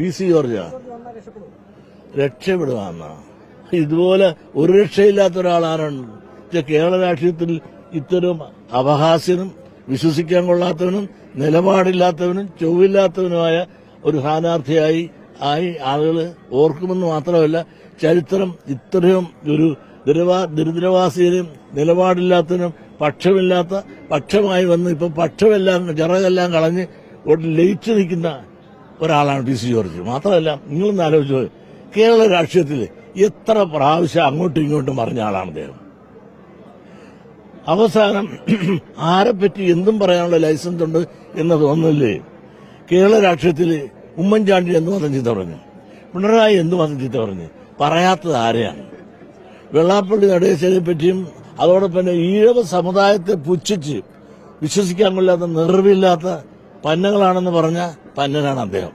P C ജോർജ രക്ഷപ്പെടുക എന്നാ ഇതുപോലെ ഒരു രക്ഷയില്ലാത്ത ഒരാളാരാണ്? കേരള രാഷ്ട്രീയത്തിൽ ഇത്തരം അപഹാസ്യനും വിശ്വസിക്കാൻ കൊള്ളാത്തവനും നിലപാടില്ലാത്തവനും ചൊവ്വില്ലാത്തവനുമായ ഒരു സ്ഥാനാർത്ഥിയായി ആയി ആളുകൾ ഓർക്കുമെന്ന് മാത്രമല്ല ചരിത്രം ഇത്രയും ഒരു ദുരവാ ദരിദ്രവാസിയിലും നിലപാടില്ലാത്തവനും പക്ഷമില്ലാത്ത പക്ഷമായി വന്ന് ഇപ്പം പക്ഷമെല്ലാം ചിറകെല്ലാം കളഞ്ഞ് ലയിച്ചു നിൽക്കുന്ന ഒരാളാണ് പി സി ജോർജ്. മാത്രമല്ല നിങ്ങളൊന്ന് ആലോചിച്ചു കേരള രാഷ്ട്രീയത്തിൽ എത്ര പ്രാവശ്യം അങ്ങോട്ടും ഇങ്ങോട്ടും പറഞ്ഞ ആളാണ് അദ്ദേഹം. അവസാനം ആരെപ്പറ്റി എന്തും പറയാനുള്ള ലൈസൻസ് ഉണ്ട് എന്ന് തോന്നില്ലേ കേരള രാഷ്ട്രീയത്തിൽ ഉമ്മൻചാണ്ടി എന്ത് മാത്രം ചീത്ത പറഞ്ഞു? പിണറായി എന്ത് മാത്രം ചീത്ത പറഞ്ഞു? പറയാത്തത് ആരെയാണ്? വെള്ളാപ്പള്ളി നടേശനെ പറ്റിയും അതോടൊപ്പം ഈഴവ സമുദായത്തെ പുച്ഛിച്ച് വിശ്വസിക്കാൻ കൊള്ളാത്ത നിറവില്ലാത്ത പന്നകളാണെന്ന് പറഞ്ഞ പന്നനാണ് അദ്ദേഹം.